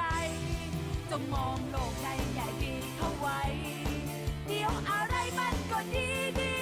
ดๆจงมองโลกในแง่ดีเข้าไว้ เดี๋ยวอะไรมันก็ดีดี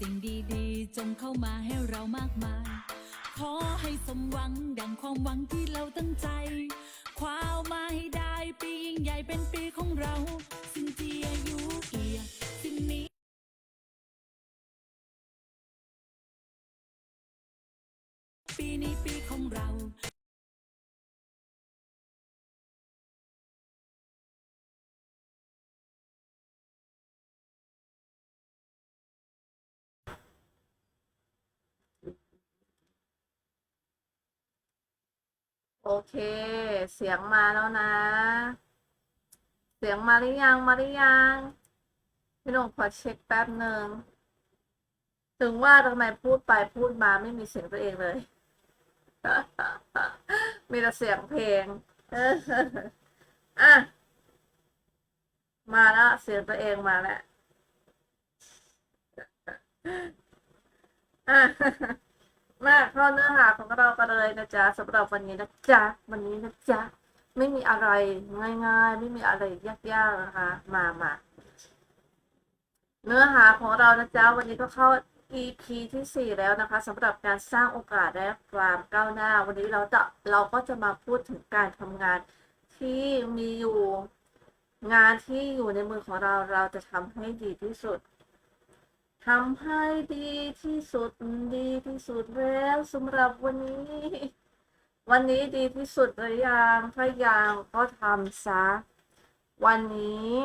สิ่งดีๆ จงเข้ามาให้เรามากมาย ขอให้สมหวังดังความหวังที่เราตั้งใจ โอเค เสียงมาแล้วนะ เสียงมาหรือยังมาหรือยังพี่หนุ่มขอเช็คแป๊บหนึ่งถึงว่าทำไมพูดไปพูดมาไม่มีเสียงตัวเองเลย มีแต่เสียงเพลงอออะมาแล้วเสียงตัวเองมาแล้วอะ มาเข้าเนื้อหาของเรากันเลยนะจ๊ะสำหรับวันนี้นะจ๊ะวันนี้นะจ๊ะไม่มีอะไรง่าย ๆ ไม่มีอะไรยากๆนะคะมามาเนื้อหาของเรานะจ๊ะวันนี้ก็เข้า EP ที่สี่แล้วนะคะสำหรับการสร้างโอกาสและความก้าวหน้า วันนี้เราจะเราก็จะมาพูดถึงการทำงานที่มีอยู่งานที่อยู่ในมือของเราเราจะทำให้ดีที่สุด ทำให้ดีที่สุดดีที่สุดแล้วสำหรับวันนี้ วันนี้ดีที่สุดหรือยังถ้ายังก็ทำซะ วันนี้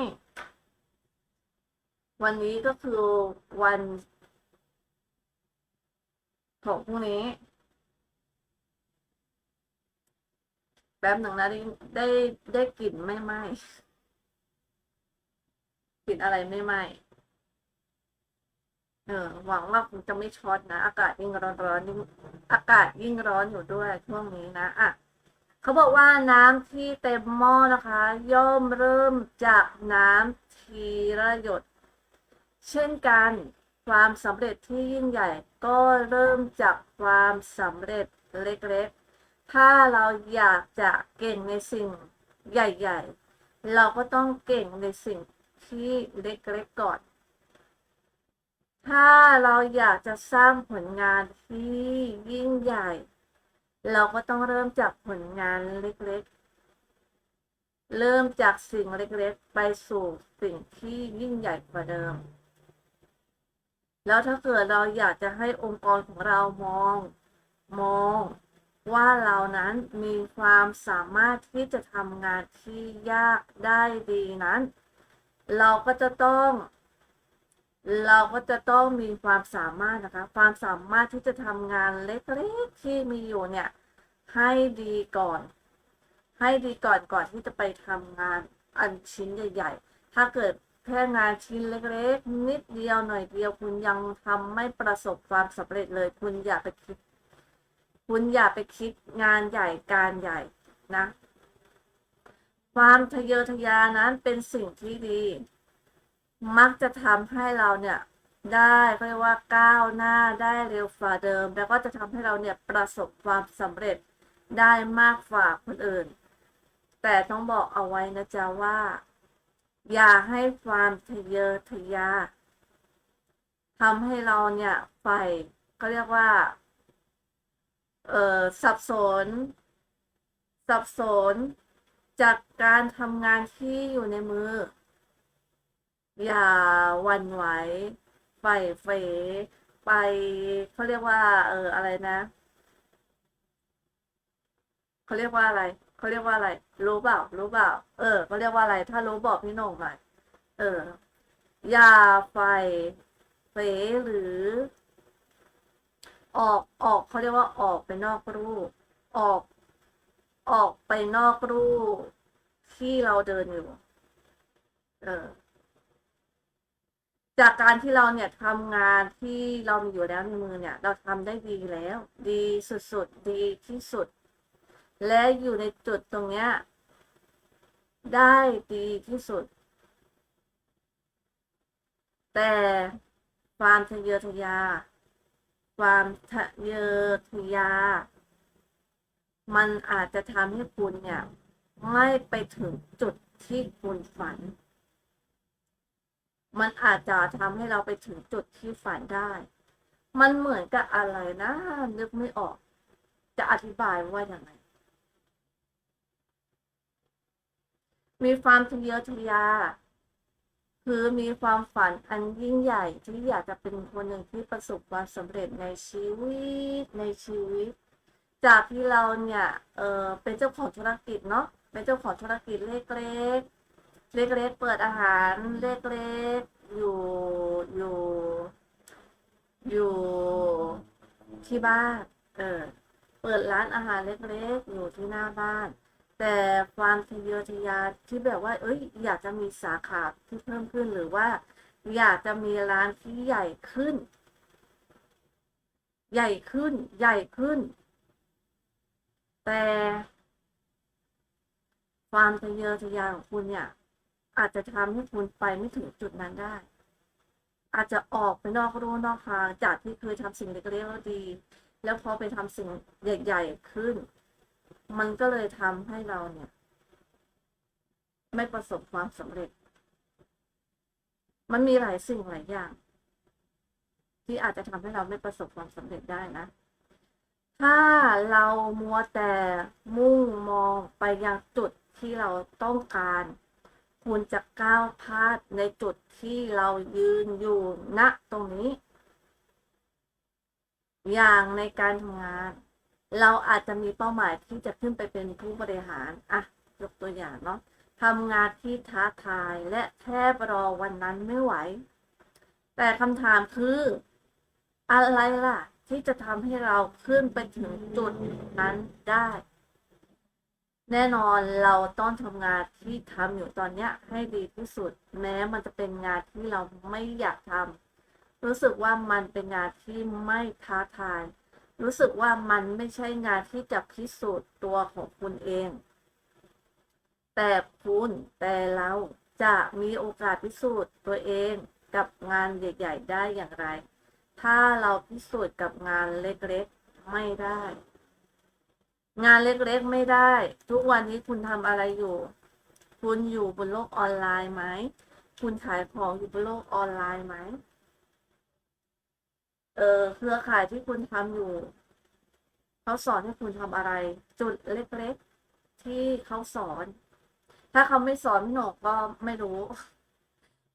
วันนี้ก็คือวันของพรุ่งนี้แป๊บหนึ่งนะได้ได้ได้กลิ่นไม่ไหม้กลิ่นอะไรไม่ไหม้ เออหวังว่าคงจะไม่ช็อตนะ อากาศยิ่งร้อนร้อนยิ่งอากาศยิ่งร้อนอยู่ด้วยช่วงนี้นะอะเขาบอกว่าน้ำที่เต็มหม้อนะคะ ย่อมเริ่มจากน้ำทีละหยด เช่นกันความสำเร็จที่ยิ่งใหญ่ก็เริ่มจากความสำเร็จเล็กๆ ถ้าเราอยากจะเก่งในสิ่งใหญ่ ๆ เราก็ต้องเก่งในสิ่งที่เล็กๆก่อน ถ้าเราอยากจะสร้างผลงานที่ยิ่งใหญ่ เราก็ต้องเริ่มจากผลงานเล็กๆ เริ่มจากสิ่งเล็กๆ ไปสู่สิ่งที่ยิ่งใหญ่กว่าเดิม แล้วถ้าเกิดเราอยากจะให้องค์กรของเรามอง มอง ว่าเรานั้นมีความสามารถที่จะทำงานที่ยากได้ดีนั้น เราก็จะต้อง เราก็จะต้องมีความสามารถนะคะ ความสามารถที่จะทำงานเล็กๆที่มีอยู่เนี่ย ให้ดีก่อน ให้ดีก่อนก่อนที่จะไปทำงานอันชิ้นใหญ่ ๆ ถ้าเกิดแค่งานชิ้นเล็กๆ นิดเดียวหน่อยเดียว คุณยังทำไม่ประสบความสำเร็จเลย คุณอย่าไปคิด คุณอย่าไปคิดงานใหญ่การใหญ่นะ ความทะเยอทะยานนั้นเป็นสิ่งที่ดี มักจะทำให้เราเนี่ยได้เขาเรียกว่าก้าวหน้าได้เร็วฝ่าเดิม แล้วก็จะทำให้เราเนี่ยประสบความสำเร็จได้มากฝ่าคนอื่น แต่ต้องบอกเอาไว้นะจ๊ะว่า อย่าให้ความทะเยอทะยานทำให้เราเนี่ยใฝ่เขาเรียกว่า เอ่อสับสน สับสนจากการทำงานที่อยู่ในมือ อย่าวันไหวใฝ่เฟไปเขาเรียกว่า เอออะไรนะเขาเรียกว่าอะไรเขาเรียกว่าอะไร รู้เปล่ารู้เปล่าเออเขาเรียกว่าอะไร ถ้ารู้บอกพี่หน่งหน่อยเออ อย่าใฝ่เฟหรือ ออกออกเขาเรียกว่าออกไปนอกรูปออก ออกไปนอกรูปที่เราเดินอยู่ เออ จากการที่เราเนี่ยทำงานที่เรามีอยู่แล้วในมือเนี่ย เราทำได้ดีแล้ว ดีสุดๆ ดีที่สุด และอยู่ในจุดตรงเนี้ย ได้ดีที่สุด แต่ความทะเยอทะยา ความทะเยอทะยา มันอาจจะทำให้คุณเนี่ย ไม่ไปถึงจุดที่คุณฝัน มันอาจจะทำให้เราไปถึงจุดที่ฝันได้ มันเหมือนกับอะไรนะ นึกไม่ออก จะอธิบายว่าอย่างไร มีความทะเยอทะยา คือมีความฝันอันยิ่งใหญ่ที่อยากจะเป็นคนหนึ่งที่ประสบความสำเร็จในชีวิตในชีวิต จากที่เราเนี่ย เออเป็นเจ้าของธุรกิจเนาะ เป็นเจ้าของธุรกิจเล็กๆ เล็กๆเปิดอาหารเล็กๆอยู่อยู่ อยู่ที่บ้าน เออ เปิดร้านอาหารเล็กๆ อยู่ที่หน้าบ้าน แต่ความทะเยอทะยานที่แบบว่า เอ้ย อยากจะมีสาขาที่เพิ่มขึ้นหรือว่า อยากจะมีร้านที่ใหญ่ขึ้น ใหญ่ขึ้น ใหญ่ขึ้น แต่ความทะเยอทะยานของคุณเนี่ย อาจจะทำให้คุณไปไม่ถึงจุดนั้นได้ อาจจะออกไปนอกรูนอกทางจากที่เคยทำสิ่งเล็กๆแล้วดี แล้วพอไปทำสิ่งใหญ่ ๆขึ้น มันก็เลยทำให้เราเนี่ย ไม่ประสบความสำเร็จ มันมีหลายสิ่งหลายอย่าง ที่อาจจะทำให้เราไม่ประสบความสำเร็จได้นะถ้าเรามัวแต่มุ่งมองไปยังจุดที่เราต้องการ คุณจะก้าวพลาดในจุดที่เรายืนอยู่ณตรงนี้ อย่างในการทำงาน เราอาจจะมีเป้าหมายที่จะขึ้นไปเป็นผู้บริหารอะยกตัวอย่างเนาะทำงานที่ท้าทายและแทบรอวันนั้นไม่ไหว แต่คำถามคือ อะไรล่ะ ที่จะทำให้เราขึ้นไปถึงจุดนั้นได้ แน่นอนเราต้องทำงานที่ทำอยู่ตอนเนี้ยให้ดีที่สุด แม้มันจะเป็นงานที่เราไม่อยากทำรู้สึกว่ามันเป็นงานที่ไม่ท้าทาย รู้สึกว่ามันไม่ใช่งานที่จะพิสูจน์ตัวของคุณเอง แต่คุณแต่เราจะมีโอกาสพิสูจน์ตัวเองกับงานใหญ่ ๆ ได้อย่างไร ถ้าเราพิสูจน์กับงานเล็กๆไม่ได้ งานเล็กๆไม่ได้ ทุกวันนี้คุณทำอะไรอยู่ คุณอยู่บนโลกออนไลน์ไหม คุณขายของอยู่บนโลกออนไลน์ไหม เออเครือข่ายที่คุณทำอยู่ เขาสอนให้คุณทำอะไร จุดเล็กๆ ที่เขาสอน ถ้าเขาไม่สอนพี่หนกก็ไม่รู้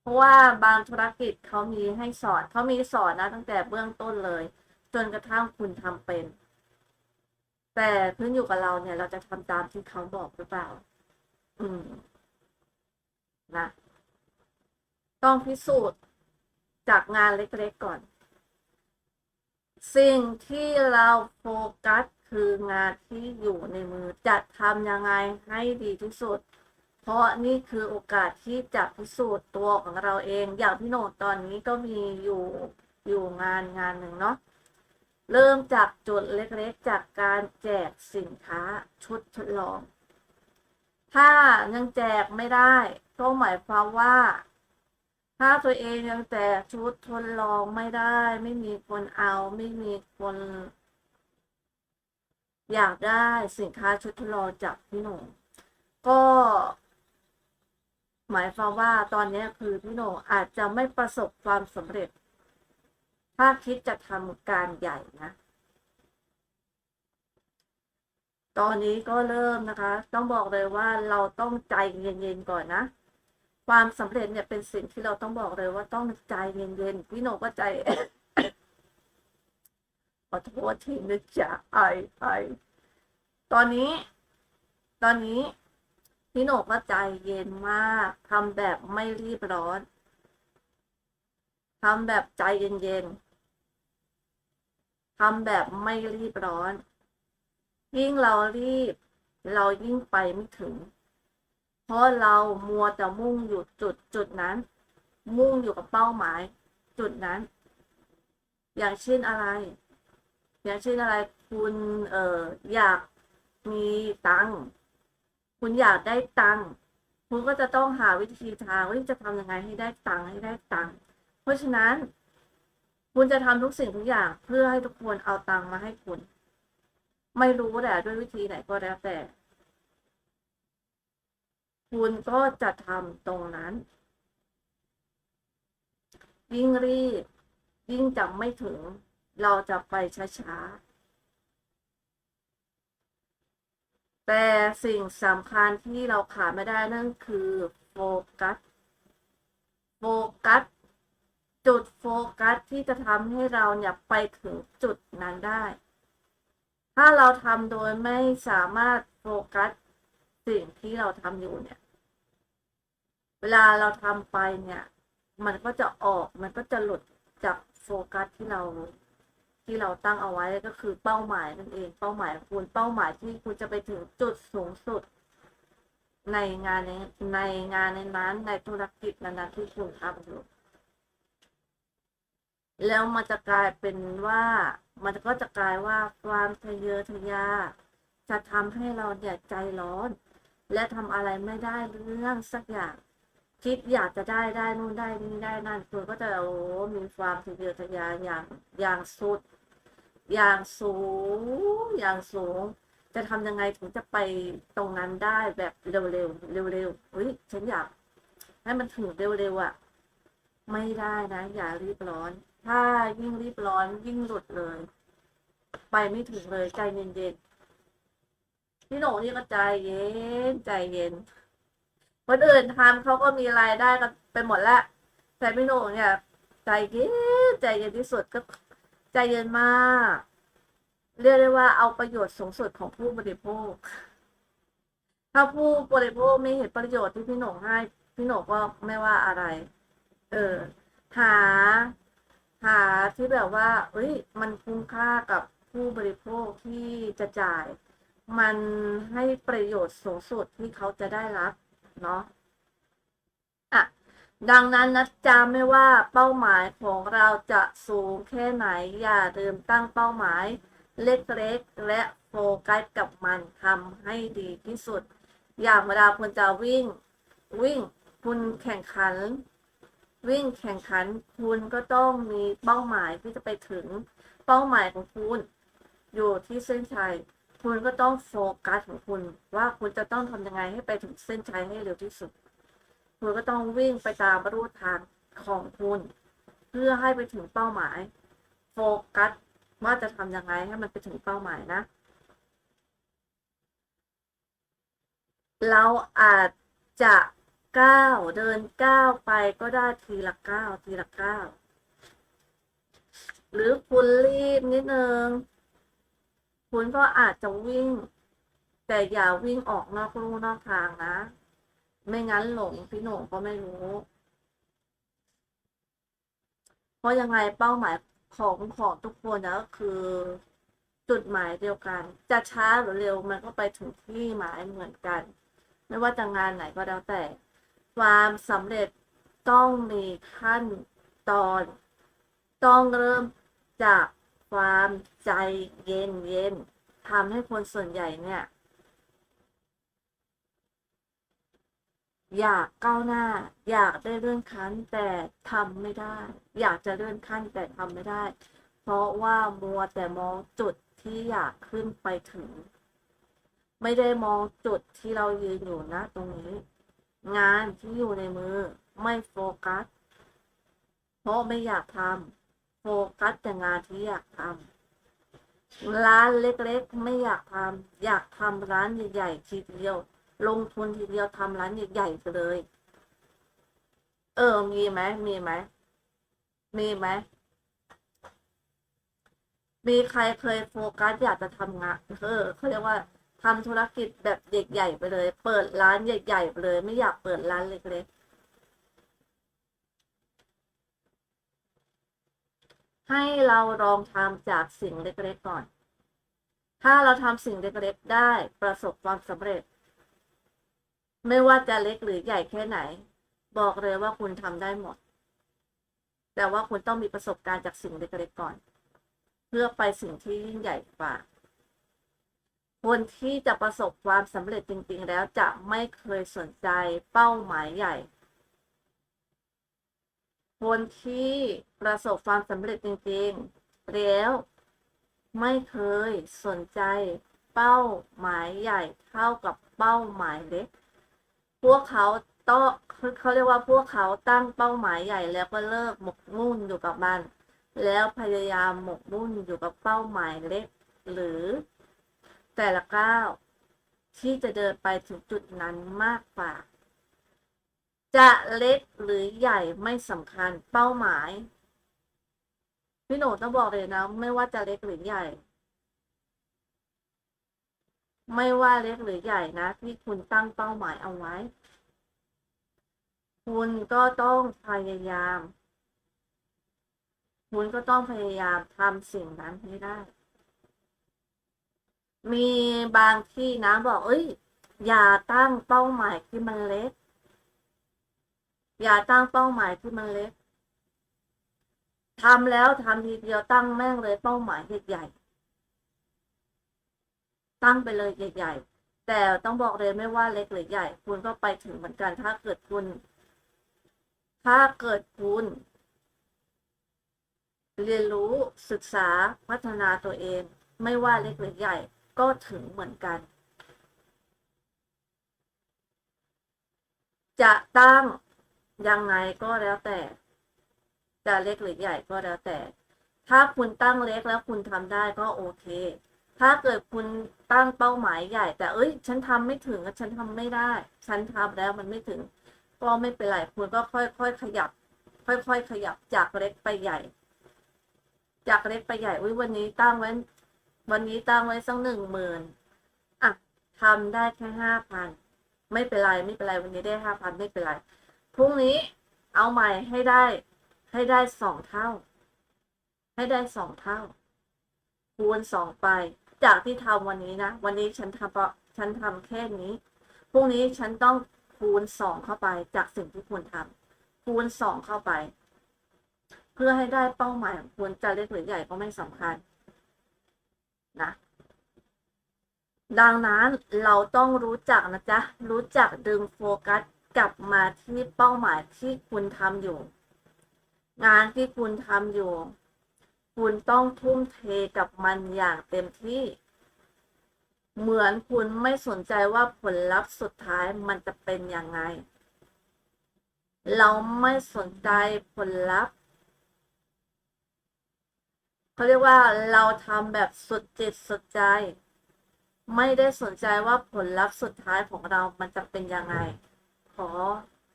เพราะว่าบางธุรกิจเขามีให้สอนเขามีสอนนะตั้งแต่เบื้องต้นเลย จนกระทั่งคุณทำเป็น แต่ขึ้นอยู่กับเราเนี่ย เราจะทำตามที่เขาบอกหรือเปล่า อืม นะต้องพิสูจน์จากงานเล็กๆก่อน สิ่งที่เราโฟกัสคืองานที่อยู่ในมือจะทำยังไงให้ดีที่สุด เพราะนี่คือโอกาสที่จะพิสูจน์ตัวของเราเอง อย่างพี่โหนดตอนนี้ก็มีอยู่อยู่งานงานหนึ่งเนาะ เริ่มจากจุดเล็กๆ จากการแจกสินค้าชุดทดลอง ถ้ายังแจกไม่ได้ก็หมายความว่า ถ้าตัวเองยังแจกชุดทดลองไม่ได้ ไม่มีคนเอาไม่มีคน อยากได้สินค้าชุดทดลองจากพี่หนุ่มก็ หมายความว่าตอนนี้คือพี่หนงอาจจะไม่ประสบความสำเร็จ ถ้าคิดจะทำการใหญ่นะ ตอนนี้ก็เริ่มนะคะ ต้องบอกเลยว่าเราต้องใจเย็นๆก่อนนะ ความสำเร็จเนี่ยเป็นสิ่งที่เราต้องบอกเลยว่าต้องใจเย็นๆพี่โหนก็ใจขอโทษทีนะจ๊ะไอไอตอนนี้ ตอนนี้พี่โหนกก็ใจเย็นมากทำแบบไม่รีบร้อนทำแบบใจเย็นๆ ทำแบบไม่รีบร้อน ยิ่งเรารีบ เรายิ่งไปไม่ถึง เพราะเรามัวแต่มุ่งอยู่จุดจุดนั้น มุ่งอยู่กับเป้าหมาย จุดนั้น อย่างเช่นอะไร อย่างเช่นอะไรคุณเอ่ออยากมีตังค์คุณอยากได้ตังค์คุณก็จะต้องหาวิธีทางว่าจะทำยังไงให้ได้ตังค์ให้ได้ตังค์เพราะฉะนั้น คุณจะทำทุกสิ่งทุกอย่างเพื่อให้ทุกคนเอาตังค์มาให้คุณ ไม่รู้แหละด้วยวิธีไหนก็แล้วแต่ คุณก็จะทำตรงนั้น ยิ่งรีบ ยิ่งจำไม่ถึง เราจะไปช้าๆ แต่สิ่งสำคัญที่เราขาดไม่ได้นั่นคือโฟกัส โฟกัส จุดโฟกัสที่จะทำให้เราเนี่ยไปถึงจุดนั้นได้ ถ้าเราทำโดยไม่สามารถโฟกัสสิ่งที่เราทำอยู่เนี่ย เวลาเราทำไปเนี่ย มันก็จะออกมันก็จะหลุดจากโฟกัสที่เราที่เราตั้งเอาไว้ก็คือเป้าหมายนั่นเองเป้าหมายคุณเป้าหมายที่คุณจะไปถึงจุดสูงสุด ในงานในในงานในนั้นในธุรกิจนั้นๆที่คุณทำอยู่ แล้วมันจะกลายเป็นว่ามันก็จะกลายว่าความทะเยอทะยานจะทำให้เราเนี่ยใจร้อน และทำอะไรไม่ได้เรื่องสักอย่าง คิดอยากจะได้ได้นู่นได้นี่ได้นั่นคุณก็จะโอ้มีความทะเยอทะยานอย่างอย่างสุด อย่างสูง อย่างสูง จะทำยังไงถึงจะไปตรงนั้นได้แบบเร็วๆเร็วๆเฮ้ยฉันอยากให้มันถึงเร็วๆอะ ไม่ได้นะ อย่ารีบร้อน ถ้ายิ่งรีบร้อนยิ่งหลุดเลย ไปไม่ถึงเลยใจเย็นๆพี่หน่งนี่ก็ใจเย็นใจเย็น คนอื่นทำเขาก็มีรายได้กันไปหมดละแต่พี่หน่งเนี่ย ใจเย็นใจเย็นที่สุดก็ใจเย็นมาก เรียกได้ว่าเอาประโยชน์สูงสุดของผู้บริโภค ถ้าผู้บริโภคไม่เห็นประโยชน์ที่พี่หนงให้ พี่หนงก็ไม่ว่าอะไร เออหา หาที่แบบว่าเอ้ย มันคุ้มค่ากับผู้บริโภคที่จะจ่าย มันให้ประโยชน์สูงสุดที่เขาจะได้รับเนาะอะดังนั้นนะจ๊ะไม่ว่าเป้าหมายของเราจะสูงแค่ไหน อย่าลืมตั้งเป้าหมายเล็กๆและโฟกัสกับมันทำให้ดีที่สุด อย่างเวลาคุณจะวิ่ง วิ่งคุณแข่งขัน วิ่งแข่งขันคุณก็ต้องมีเป้าหมายที่จะไปถึงเป้าหมายของคุณ อยู่ที่เส้นชัย คุณก็ต้องโฟกัสของคุณ ว่าคุณจะต้องทำยังไงให้ไปถึงเส้นชัยให้เร็วที่สุด คุณก็ต้องวิ่งไปตามรูทางของคุณ เพื่อให้ไปถึงเป้าหมาย โฟกัสว่าจะทำยังไงให้มันไปถึงเป้าหมายนะ เราอาจจะ ก้าวเดินก้าวไปก็ได้ทีละก้าวทีละก้าวหรือคุณรีบนิดนึงคุณก็อาจจะวิ่ง แต่อย่าวิ่งออกนอกลู่นอกทางนะ ไม่งั้นหลงพี่หนุ่มก็ไม่รู้ เพราะยังไงเป้าหมายของของทุกคนนะก็คือ จุดหมายเดียวกัน จะช้าหรือเร็วมันก็ไปถึงที่หมายเหมือนกัน ไม่ว่าจะงานไหนก็แล้วแต่ ความสำเร็จต้องมีขั้นตอน ต้องเริ่มจากความใจเย็นเย็นทำให้คนส่วนใหญ่เนี่ย อยากก้าวหน้า อยากได้เลื่อนขั้นแต่ทำไม่ได้ อยากจะเลื่อนขั้นแต่ทำไม่ได้ เพราะว่ามัวแต่มองจุดที่อยากขึ้นไปถึง ไม่ได้มองจุดที่เรายืนอยู่นะตรงนี้ งานที่อยู่ในมือ ไม่โฟกัส เพราะไม่อยากทำโฟกัสแต่งานที่อยากทำร้านเล็กๆ ไม่อยากทำอยากทำร้านใหญ่ๆทีเดียว ลงทุนทีเดียวทำร้านใหญ่ๆไปเลย เออ มีไหมมีไหมมีไหมมีใครเคยโฟกัสอยากจะทำงานเออเขาเรียกว่า ทำธุรกิจแบบใหญ่ๆไปเลย เปิดร้านใหญ่ๆไปเลย ไม่อยากเปิดร้านเล็กๆให้เราลองทำจากสิ่งเล็กๆก่อน ถ้าเราทำสิ่งเล็กๆได้ประสบความสำเร็จ ไม่ว่าจะเล็กหรือใหญ่แค่ไหน บอกเลยว่าคุณทำได้หมด แต่ว่าคุณต้องมีประสบการณ์จากสิ่งเล็กๆก่อน เพื่อไปสิ่งที่ยิ่งใหญ่กว่า คนที่จะประสบความสำเร็จจริง ๆ แล้วจะไม่เคยสนใจเป้าหมายใหญ่ คนที่ประสบความสำเร็จจริง ๆ แล้วไม่เคยสนใจเป้าหมายใหญ่เท่ากับเป้าหมายเล็ก พวกเขาต้องเขาเรียกว่าพวกเขาตั้งเป้าหมายใหญ่แล้วก็เลิกหมกมุ่นอยู่กับมัน แล้วพยายามหมกมุ่นอยู่กับเป้าหมายเล็ก หรือ แต่ละก้าวที่จะเดินไปถึงจุดนั้นมากกว่า จะเล็กหรือใหญ่ไม่สำคัญเป้าหมาย พี่หนูต้องบอกเลยนะ ไม่ว่าจะเล็กหรือใหญ่ ไม่ว่าเล็กหรือใหญ่นะ ที่คุณตั้งเป้าหมายเอาไว้ คุณก็ต้องพยายาม คุณก็ต้องพยายามทำสิ่งนั้นให้ได้ มีบางที่นะบอกเอ้ย อย่าตั้งเป้าหมายที่มันเล็ก อย่าตั้งเป้าหมายที่มันเล็กทำแล้วทำทีเดียวตั้งแม่งเลยเป้าหมายใหญ่ๆตั้งไปเลยใหญ่ๆแต่ต้องบอกเลยไม่ว่าเล็กหรือใหญ่ คุณก็ไปถึงเหมือนกันถ้าเกิดคุณ ถ้าเกิดคุณ เรียนรู้ศึกษาพัฒนาตัวเอง ไม่ว่าเล็กหรือใหญ่ ก็ถึงเหมือนกัน จะตั้งยังไงก็แล้วแต่ จะเล็กหรือใหญ่ก็แล้วแต่ ถ้าคุณตั้งเล็กแล้วคุณทำได้ก็โอเค ถ้าเกิดคุณตั้งเป้าหมายใหญ่ แต่เอ้ย ฉันทำไม่ถึงฉันทำไม่ได้ ฉันทำแล้วมันไม่ถึง ก็ไม่เป็นไรคุณก็ค่อยๆขยับ ค่อยๆขยับจากเล็กไปใหญ่ จากเล็กไปใหญ่อุ้ยวันนี้ตั้งไว้ วันนี้ตั้งไว้สักหนึ่งหมื่นอะทำได้แค่ห้าพันไม่เป็นไรไม่เป็นไรวันนี้ได้ห้าพันไม่เป็นไรพรุ่งนี้เอาใหม่ให้ได้ให้ได้สองเท่า ให้ได้สองเท่า คูณสองไป จากที่ทำวันนี้นะ วันนี้ฉันทำเพราะฉันทำแค่นี้พรุ่งนี้ฉันต้องคูณสองเข้าไปจากสิ่งที่คุณทำคูณสองเข้าไป เพื่อให้ได้เป้าหมายของคุณจะเล็กหรือใหญ่ก็ไม่สำคัญ นะ ดังนั้นเราต้องรู้จักนะจ๊ะ รู้จักดึงโฟกัสกลับมาที่เป้าหมายที่คุณทำอยู่ งานที่คุณทำอยู่ คุณต้องทุ่มเทกับมันอย่างเต็มที่ เหมือนคุณไม่สนใจว่าผลลัพธ์สุดท้ายมันจะเป็นยังไง เราไม่สนใจผลลัพธ์ เขาเรียกว่าเราทำแบบสุดจิตสุดใจ ไม่ได้สนใจว่าผลลัพธ์สุดท้ายของเรามันจะเป็นยังไง ขอ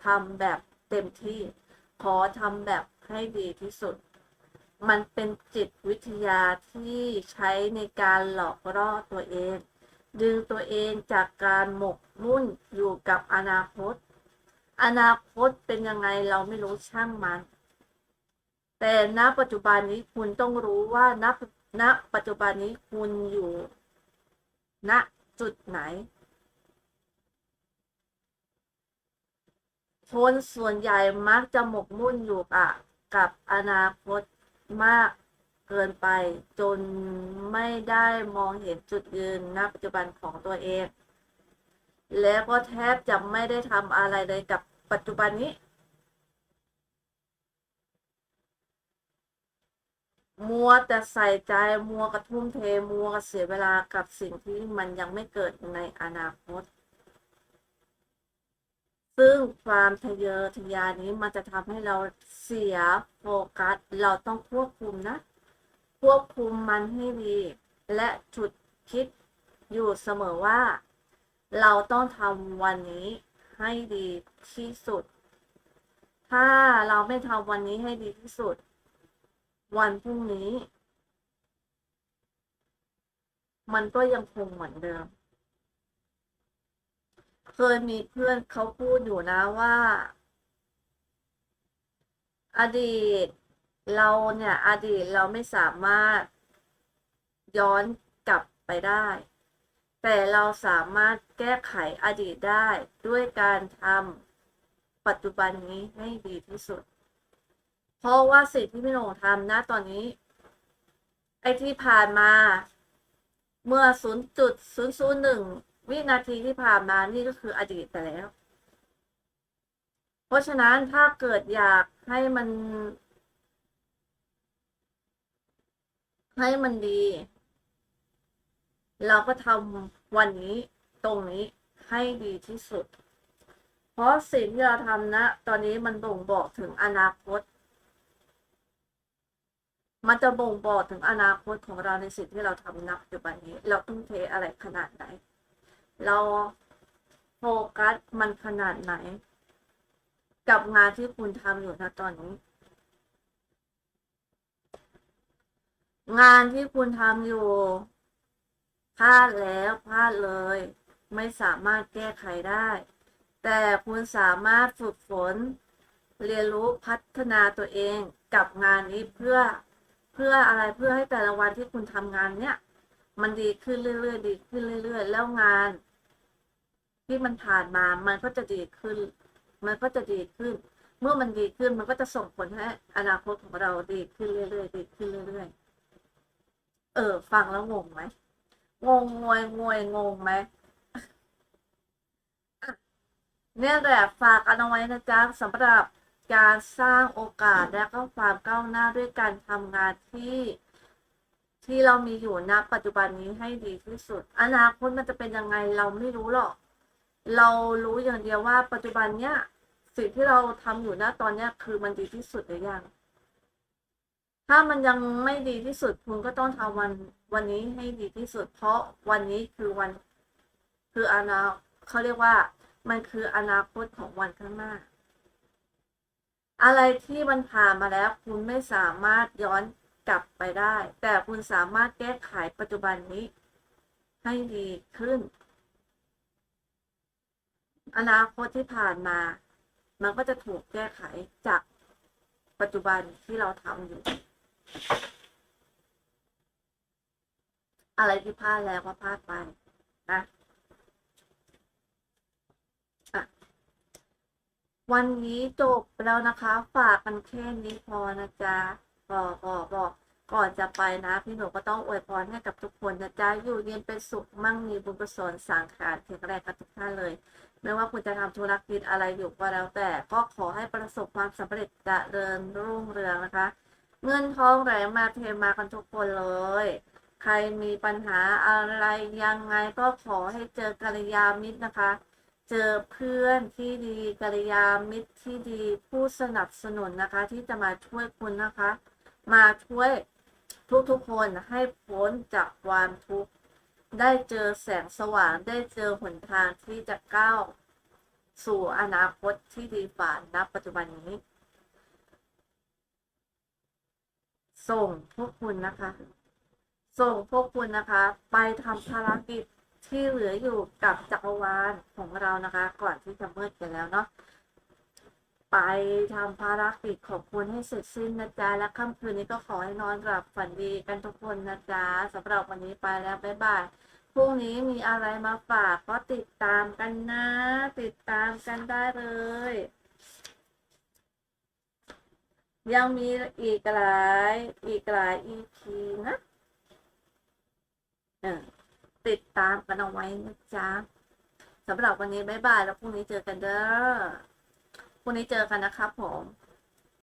ทำแบบเต็มที่ ขอทำแบบให้ดีที่สุด มันเป็นจิตวิทยาที่ใช้ในการหลอกล่อตัวเอง ดึงตัวเองจากการหมกมุ่นอยู่กับอนาคต อนาคตเป็นยังไงเราไม่รู้ช่างมัน แต่ณปัจจุบันนี้คุณต้องรู้ว่าณณปัจจุบันนี้คุณอยู่ ณจุดไหน คนส่วนใหญ่มักจะหมกมุ่นอยู่กับกับอนาคตมากเกินไป จนไม่ได้มองเห็นจุดยืนณปัจจุบันของตัวเอง แล้วก็แทบจะไม่ได้ทำอะไรเลยกับปัจจุบันนี้ มัวแต่ใส่ใจมัวกระทุ่มเทมัวกระเสียเวลากับสิ่งที่มันยังไม่เกิดในอนาคต ซึ่งความทะเยอทะยานนี้มันจะทำให้เราเสียโฟกัส เราต้องควบคุมนะ ควบคุมมันให้ดี และจุดคิดอยู่เสมอว่า เราต้องทำวันนี้ให้ดีที่สุด ถ้าเราไม่ทำวันนี้ให้ดีที่สุด วันพรุ่งนี้ มันก็ยังคงเหมือนเดิม เคยมีเพื่อนเขาพูดอยู่นะว่า อดีตเราเนี่ย อดีตเราไม่สามารถย้อนกลับไปได้ แต่เราสามารถแก้ไขอดีตได้ด้วยการทำปัจจุบันนี้ให้ดีที่สุด เพราะว่าสิ่งที่พี่โหน่งทำนะตอนนี้ ไอ้ที่ผ่านมา เมื่อ 0.001 วินาทีที่ผ่านมานี่ก็คืออดีตไปแล้ว เพราะฉะนั้นถ้าเกิดอยากให้มัน ให้มันดี เราก็ทำวันนี้ตรงนี้ให้ดีที่สุด เพราะสิ่งที่เราทำนะ ตอนนี้มันบ่งบอกถึงอนาคต มันจะบ่งบอกถึงอนาคตของเราในสิ่งที่เราทำนับปัจจุบันนี้ เราต้องเทอะไรขนาดไหน เราโฟกัสมันขนาดไหน กับงานที่คุณทำอยู่นะตอนนี้ งานที่คุณทำอยู่พลาดแล้วพลาดเลย ไม่สามารถแก้ไขได้ แต่คุณสามารถฝึกฝน เรียนรู้พัฒนาตัวเองกับงานนี้เพื่อ เพื่ออะไรเพื่อให้แต่ละวันที่คุณทำงานเนี้ยมันดีขึ้นเรื่อยๆดีขึ้นเรื่อย ๆ แล้วงาน ที่มันผ่านมามันก็จะดีขึ้น มันก็จะดีขึ้น เมื่อมันดีขึ้นมันก็จะส่งผลให้อนาคตของเราดีขึ้นเรื่อยๆดีขึ้นเรื่อยๆเออ ฟังแล้วงงไหมงงงวยงวยงงไหมเนี่ยแหละฝากกันเอาไว้นะจ๊ะสำหรับ การสร้างโอกาสและก็ความก้าวหน้าด้วยการทำงานที่ ที่เรามีอยู่ณปัจจุบันนี้ให้ดีที่สุด อนาคตมันจะเป็นยังไงเราไม่รู้หรอก เรารู้อย่างเดียวว่าปัจจุบันเนี้ยสิ่งที่เราทำอยู่ณตอนเนี้ยคือมันดีที่สุดหรือยัง ถ้ามันยังไม่ดีที่สุดคุณก็ต้องทำวันวันนี้ให้ดีที่สุด เพราะวันนี้คือวัน คืออนาเขาเรียกว่า มันคืออนาคตของวันข้างหน้า อะไรที่มันผ่านมาแล้วคุณไม่สามารถย้อนกลับไปได้ แต่คุณสามารถแก้ไขปัจจุบันนี้ ให้ดีขึ้น อนาคตที่ผ่านมา มันก็จะถูกแก้ไขจากปัจจุบันที่เราทำอยู่ อะไรที่พลาดแล้วก็พลาดไปนะอะ วันนี้จบแล้วนะคะ ฝากกันแค่นี้พอนะจ๊ะบอกบอกบอกก่อนจะไปนะ พี่หนูก็ต้องอวยพรให้กับทุกคนนะจ๊ะอยู่เย็นเป็นสุขมั่งมีบุญกุศลสังขารแข็งแรงกันทุกท่านเลยไม่ว่าคุณจะทำธุรกิจอะไรอยู่ก็แล้วแต่ ก็ขอให้ประสบความสำเร็จเจริญรุ่งเรืองนะคะ เงินทองไหลมาเทมากันทุกคนเลย ใครมีปัญหาอะไรยังไงก็ขอให้เจอกัลยาณมิตรนะคะ เจอเพื่อนที่ดีกัลยาณมิตรที่ดีผู้สนับสนุนนะคะ ที่จะมาช่วยคุณนะคะ มาช่วยทุกๆคนให้พ้นจากความทุกข์ได้เจอแสงสว่างได้เจอหนทางที่จะก้าวสู่อนาคตที่ดีกว่าณปัจจุบันนี้ ส่งพวกคุณนะคะ ส่งพวกคุณนะคะ ไปทำภารกิจ ที่เหลืออยู่กับจักรวาลของเรานะคะ ก่อนที่จะมืดกันแล้วเนาะไปทำภารกิจของคุณให้เสร็จสิ้นนะจ๊ะและค่ำคืนนี้ก็ขอให้นอนหลับฝันดีกันทุกคนนะจ๊ะสำหรับวันนี้ไปแล้วบ๊ายบายพรุ่งนี้มีอะไรมาฝากก็ติดตามกันนะ ติดตามกันได้เลย ยังมีอีกหลายอีกหลาย EP นะเออ ติดตามกันเอาไว้นะจ๊ะสำหรับวันนี้บ๊ายบายแล้วพรุ่งนี้เจอกันเด้อพรุ่งนี้เจอกันนะครับผม